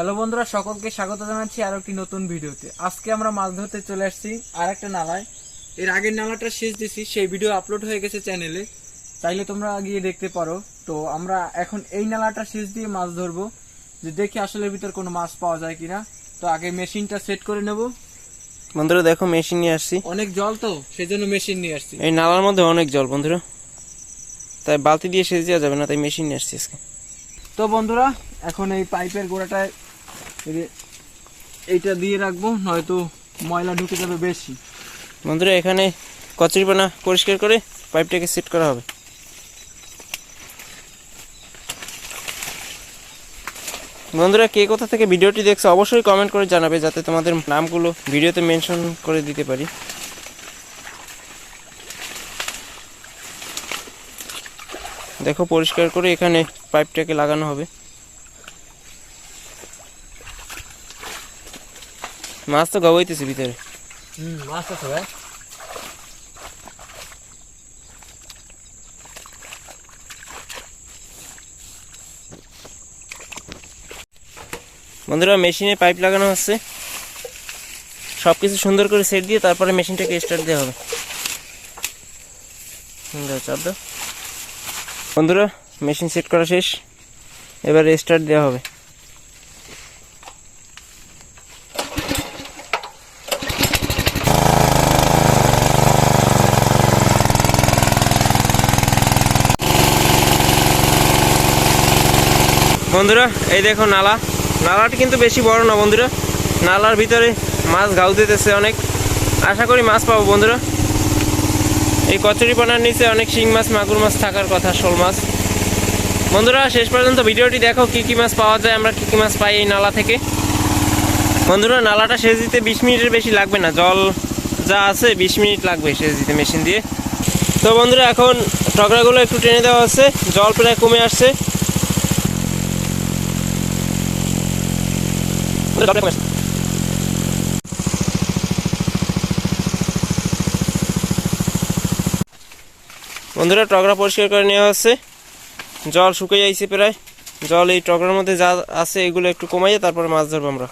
Hello বন্ধুরা সকলকে স্বাগত জানাচ্ছি আর একটি নতুন ভিডিওতে। আজকে আমরা মাছ ধরতে চলে আসছি আর একটা নালায়। এর আগের নালাটা শেষ দিছি সেই ভিডিও আপলোড হয়ে গেছে চ্যানেলে চাইলে তোমরা গিয়ে দেখতে পারো। তো আমরা এখন এই নালাটা শেষ দিয়ে মাছ ধরবো যে দেখি আসলে ভিতর কোনো মাছ পাওয়া যায় কিনা। তো আগে মেশিনটা সেট করে নেব। বন্ধুরা দেখো মেশিন নিয়ে আসছি। অনেক জল তো সেজন্য মেশিন নিয়ে আসছি। এই নালার মধ্যে অনেক জল বন্ধুরা। তাই বালতি দিয়ে সেচ দেওয়া যাবে না তাই মেশিন নিয়ে আসছি আজকে। তো বন্ধুরা এখন এই পাইপের গোড়াটায় এইটা দিয়ে রাখব, নয়তো ময়লা ঢুকে যাবে বেশি। বন্ধুরা, এখানে কচুরিপানা পরিষ্কার করে পাইপটাকে সেট করা হবে। বন্ধুরা, কে কোথা থেকে ভিডিওটি দেখছ অবশ্যই কমেন্ট করে জানাবে, যাতে তোমাদের নামগুলো ভিডিওতে মেনশন করে দিতে পারি। দেখো, পরিষ্কার করে এখানে পাইপটাকে লাগানো হবে। মাছ তো গাবাইতেছে ভিতরে। হুম মাছ আছে ভাই। বন্ধুরা মেশিনে পাইপ লাগানো হচ্ছে সব কিছু সুন্দর করে সেট দিয়ে তারপরে মেশিনটাকে স্টার্ট দেওয়া হবে। চাপ দাও। বন্ধুরা মেশিন সেট করা শেষ। এবারে স্টার্ট দেওয়া হবে। বন্ধুরা, এই দেখো নালা। নালাটি কিন্তু বেশি বড় না বন্ধুরা। নালার ভিতরে মাছ গাউ দিতেছে অনেক। আশা করি মাছ পাবো বন্ধুরা। এই কচুরিপানার নিচে অনেক শিং মাছ, মাগুর মাছ থাকার কথা, শোল মাছ। বন্ধুরা, শেষ পর্যন্ত ভিডিওটি দেখো, কি কি মাছ পাওয়া যায়, আমরা কি কি মাছ পাই এই নালা থেকে। বন্ধুরা, নালাটা সেচ দিতে বিশ মিনিটের বেশি লাগবে না। জল যা আছে, বিশ মিনিট লাগবে সেচ দিতে মেশিন দিয়ে। তো বন্ধুরা, এখন টকরাগুলো একটু টেনে দেওয়া হচ্ছে। জল প্রায় কমে আসছে। বন্ধুরা টগরা পরিষ্কার করে নেওয়া হচ্ছে। জল শুকিয়ে যাইছে প্রায়। জল এই টগরার মধ্যে যা আছে এগুলো একটু কমাইয়ে তারপরে মাছ ধরবো আমরা।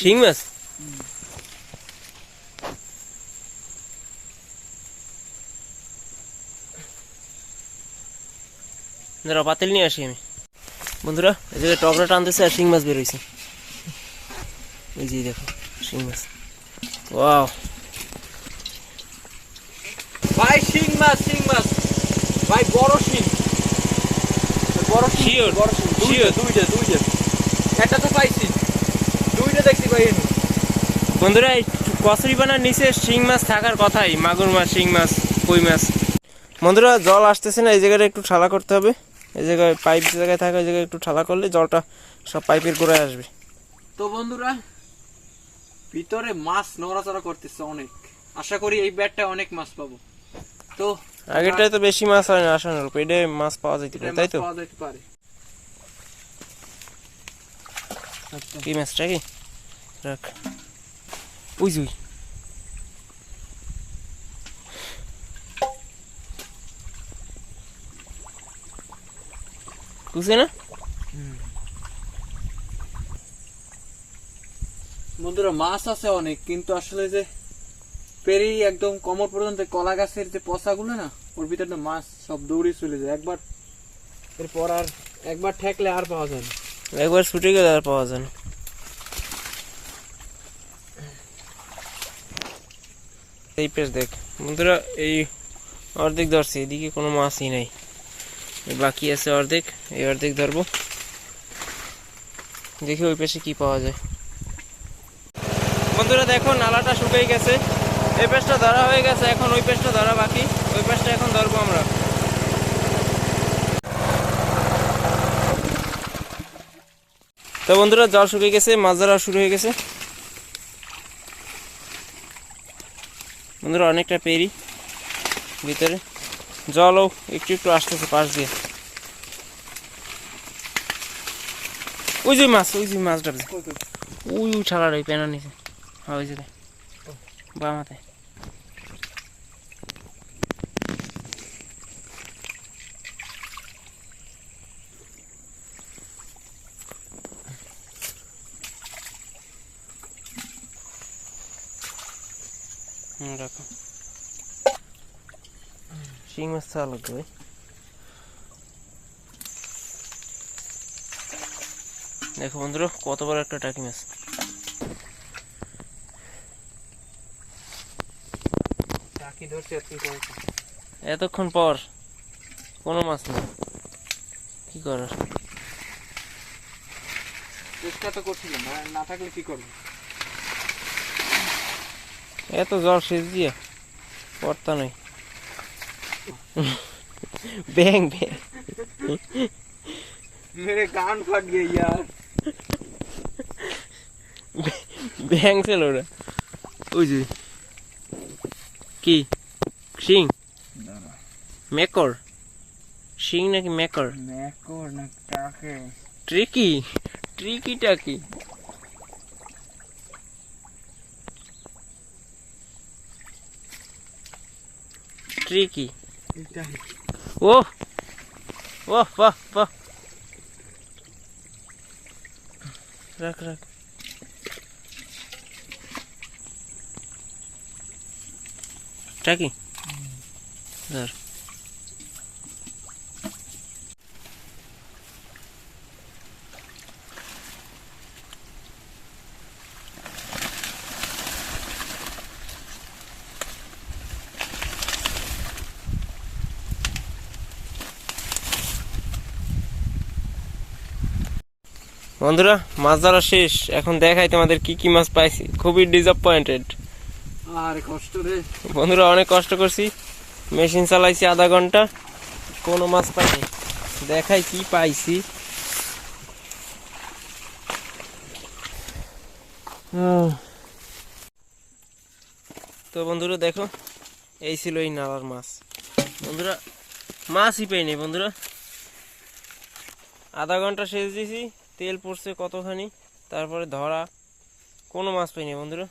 শিং মাছ? দাঁড়াও পাতিল নিয়ে আসি আমি। বন্ধুরা এই জায়গায় টকরা টানতেছে আর শিং মাছ বেরোইছে এই যে দেখো শিং মাছ। ওয়াও। ভাই শিং মাছ শিং মাছ। ভাই বড় শিং। বড় শিং বড় শিং। দুইটা. দুইটা দুইটা। একটা তো পাইছি। দুইটা দেখছি ভাই বন্ধুরা এই কচুরিপানার নিচে শিং মাছ থাকার কথাই। মাগুর মাছ শিং মাছ কই মাছ। বন্ধুরা জল আসতেছে না এই জায়গাটা একটু ঠালা করতে হবে। এই জায়গায় পাইপ যে জায়গায় থাকে ওই জায়গায় একটু ঠালা করলে জলটা সব পাইপের গোড়ায় আসবে। তো বন্ধুরা ভিতরে মাছ নড়াচড়া করতেছে অনেক। আশা করি এই ব্যাটটা অনেক মাছ পাবো। তো আগেরটায় তো বেশি মাছ হয় না আসানোর পেটে মাছ পাওয়া যেতে পারে তাই তো? পাওয়া যেতে পারে। কি মাছটা কি? রাখ। উই। উই না বন্ধুরা মাছ আছে অনেক কিন্তু আসলে যে পেরি একদম কমর পর্যন্ত কলা গাছের যে পচাগুলো না ওর ভিতরে মাছ সব দৌড়ে চলে যায়। একবার এরপর আর একবার ঠেকলে আর পাওয়া যায় না। একবার ছুটে গেলে আর পাওয়া যায় না। এই পেশ দেখ বন্ধুরা এই অর্ধেক ধরছে এদিকে কোনো মাছই নাই। বাকি আছে অর্ধেক, এই অর্ধেক ধরবো। দেখি ওই পেশে কি পাওয়া যায়। বন্ধুরা দেখো, নালাটা শুকিয়ে গেছে। এই পেশটা ধরা হয়ে গেছে, এখন ওই পেশটা ধরা বাকি। ওই পেশটা এখন ধরবো আমরা। তো বন্ধুরা, জল শুকিয়ে গেছে, মাছ ধরা শুরু হয়ে গেছে। বন্ধুরা, অনেকটা পেরি ভিতরে। জলও একটু একটু আসতেছে পাশ দিয়ে। ওই যে মাছ ওই যে মাছটা ওই ওই ছাড়ার ওই প্যানা নিচে। হ্যাঁ ওই যে বা মাথায়। রাখো। শিং মাছ চাওয়া লাগবে ভাই দেখো বন্ধুরা কত বড় একটা টাকি মাছ এতক্ষণ পর কোনো মাছ নেই। কি করার চেষ্টা তো করছিলাম না না থাকলে কি করব? এত জল সেচ দিয়ে পড়তা নাই। ব্যাং ব্যাং মেরে কান ফাট গিয়ে ইয়ার ব্যাং ছিল ওরা ওই যে কি শিং মেকর শিং নাকি মেকর মেকর না টাকে ট্রিকি ট্রিকিটা কি ট্রিকি এটাই ও ও বাহ বাহ রাখ রাখ টাকি বন্ধুরা মাছ ধরা শেষ। এখন দেখাই তোমাদের কি কি মাছ পাইছি। খুবই ডিসঅ্যাপয়েন্টেড আর কষ্ট রে। বন্ধুরা অনেক কষ্ট করছি। মেশিন চালাইছি আধা ঘণ্টা। কোনো মাছ পাইনি। দেখাই কি পাইছি। তো বন্ধুরা দেখো এই ছিল এই নালার মাছ। বন্ধুরা মাছই পাইনি বন্ধুরা। আধা ঘণ্টা শেষ দিয়েছি তেল পড়ছে কতখানি? তারপরে ধরা কোনো মাছ পাইনি বন্ধুরা।